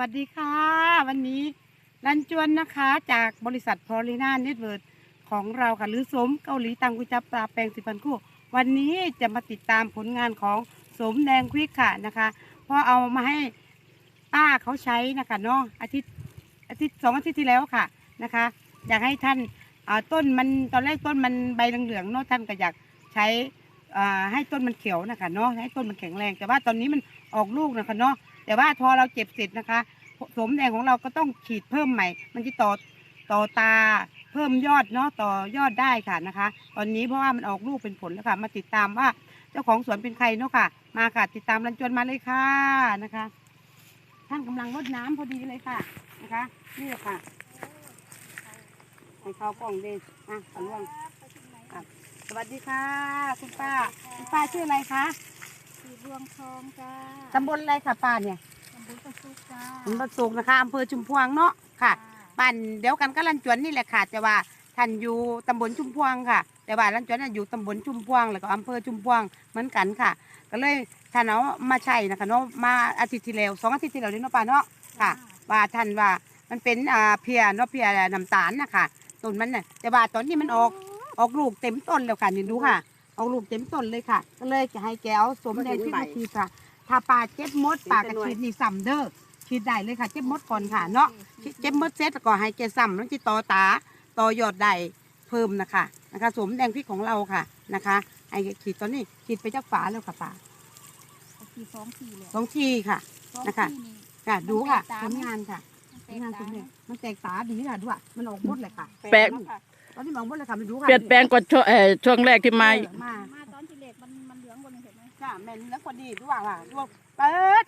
วัสดีค่ะ วันนี้รันจวนนะคะ จากบริษัทพอลิน่าเน็ตเวิร์ดของเราค่ะหรือสมเกาหลีตังกุจับปลาแปลงสิบพันคู่ วันนี้จะมาติดตามผลงานของสมแดงควิกค่ะนะคะเพราะเอามาให้ป้าเขาใช้นะคะเนาะอาทิตย์อาทิตย์สองอาทิตย์ที่แล้วค่ะนะคะ อยากให้ท่านาต้นมันตอนแรกต้นมันใบเหลืองๆเนาะท่านก็อยากใช้อ่าให้ต้นมันเขียวนะคะเนาะให้ต้นมันแข็งแรงแต่ว่าตอนนี้มันออกลูกนะคะเนาะ แต่ว่าพอเราเก็บเสร็จนะคะสมแดงของเราก็ต้องฉีดเพิ่มใหม่ มันจะต่อต่อตาเพิ่มยอดเนาะต่อยอดได้ค่ะนะคะ ตอนนี้เพราะว่ามันออกลูกเป็นผลแล้วค่ะ มาติดตามว่าเจ้าของสวนเป็นใครเนาะค่ะ มาค่ะติดตามรันจวนมาเลยค่ะนะคะ ท่านกำลังรดน้ำพอดีเลยค่ะนะคะ นี่แหละค่ะให้เขากล่องเดนอะขอล่วงสวัสดีค่ะ คุณป้าคุณป้าชื่ออะไรคะ สีรวงทองจ้าตำบลอะไรค่ะป้าเนี่ยตำบลประสุกจ้าตำบลสุกนะคะอำเภอชุมพวงเนาะค่ะบ้านเดียวกันก็ลันจวนนี่แหละค่ะ แต่ว่าท่านอยู่ตำบลชุมพวงค่ะ แต่ว่าลันจวนน่ะอยู่ตำบลชุมพวงแล้วก็อำเภอชุมพวงเหมือนกันค่ะ ก็เลยท่านเอามาใช้นะคะเนาะมาอาทิตย์ที่แล้วสองอาทิตย์ที่แล้วนี่เนาะป้าเนาะค่ะ ว่าท่านว่ามันเป็นอ่าเพียเนาะเพียน้ำตาลนะคะต้นมันน่ะแต่ว่าตอนนี้มันออกออกลูกเต็มต้นแล้วค่ะนี่ดูค่ะ ออกลูกเต็มต้นเลยค่ะ ก็เลยจะให้แกเอาสมแดงที่มาทีค่ะถ้าปลาเจ็บมดปลากระชีดนี่ซ้ำเด้อฉีดได้เลยค่ะ เจ็บมดก่อนค่ะเนาะเจ็บมดเสร็จแล้วก็ให้แกซ้ำแล้วที่ต่อตาต่อยอดได้เพิ่มนะคะนะคะสวมแดงพริกของเราค่ะนะคะให้แกขีดตอนนี้ขีดไปจากฝาแล้วค่ะป่าสีสองสีเลยสองทีค่ะสองนะคะสีนี่ค่ะดูค่ะมันแตกต่างผลงานค่ะผลงานสมเด็จมันแตกตาดีค่ะดูอะมันออกหมดเลยค่ะแปลก ตอนนี้มันออกหมดเลยค่ะมันดูค่ะเปลี่ยนแปลงกว่าช่วงเอ่อช่วงแรกที่มา เออมามาตอนที่เล็กมันมันเหลืองบนเห็นไหม จ้าแม่นแล้วกว่าดีดูว่าว่าดูว่าเปิด